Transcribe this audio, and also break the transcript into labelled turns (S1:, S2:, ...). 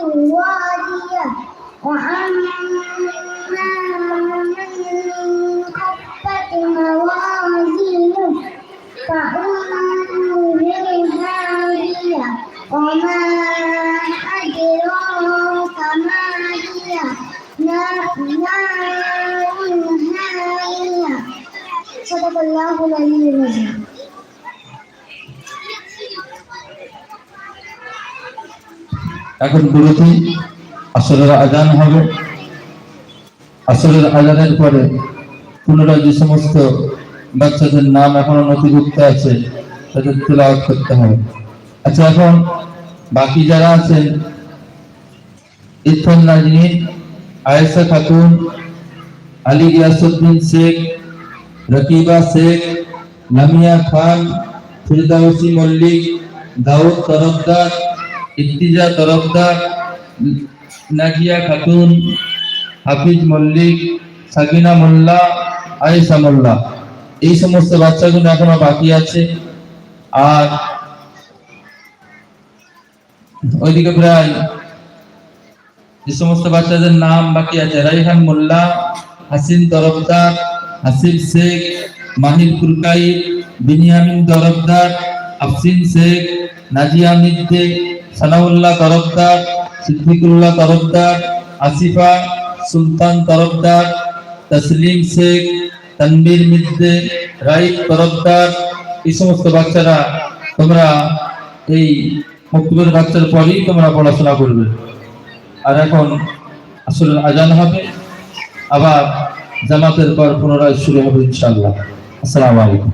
S1: واديا وأما من خفت موازينه فأمه هاوية وما أدراك ما هي نار هاوية صدق الله العلي العظيم
S2: এখন বিরতি আসরের আজান হবে। আসরের আজানের পরে পুনরায় যে সমস্ত বাচ্চাদের নাম এখনও নথিভুক্ত আছে, তাদের তেলাওয়াত করতে হবে। আচ্ছা এখন বাকি যারা আছেন, ইরফান নাজনীন, আয়েশা খাতুন, আলী গিয়াসুদ্দিন শেখ, রকিবা শেখ লামিয়া খান, ফিরদাউসি মল্লিক, দাউদ তরফদার ইর্তিজা তরফদার নাজিয়া খাতুন, হাফিজ মল্লিক, সাকিনা মোল্লা, আয়েশা মোল্লা। এই সমস্ত বাচ্চাগুলো এখনও বাকি আছে। আর ওইদিকে প্রায় যে সমস্ত বাচ্চাদের নাম বাকি আছে, রাইহান মোল্লা, হাসিন তরফদার হাসিফ শেখ, মাহির ফুরকাই বিনিয়ামিন তরফদার আফসিন শেখ, নাজিয়া মিদ্দে, সানাউল্লাহ তরফদার, সিদ্দিকুল্লাহ তরফদার, আসিফা সুলতান তরফদার, তসলিম শেখ, তানবীর মিদ্দে রাইফ তরফদার, এই সমস্ত বাচ্চারা তোমরা এই মক্তবের বাচ্চার পরেই তোমরা পড়াশোনা করবে। আর এখন আসলে আজান হবে, আবার জামাতের পর পুনরায় শুরু হবে ইনশাআল্লাহ। আসসালামু আলাইকুম।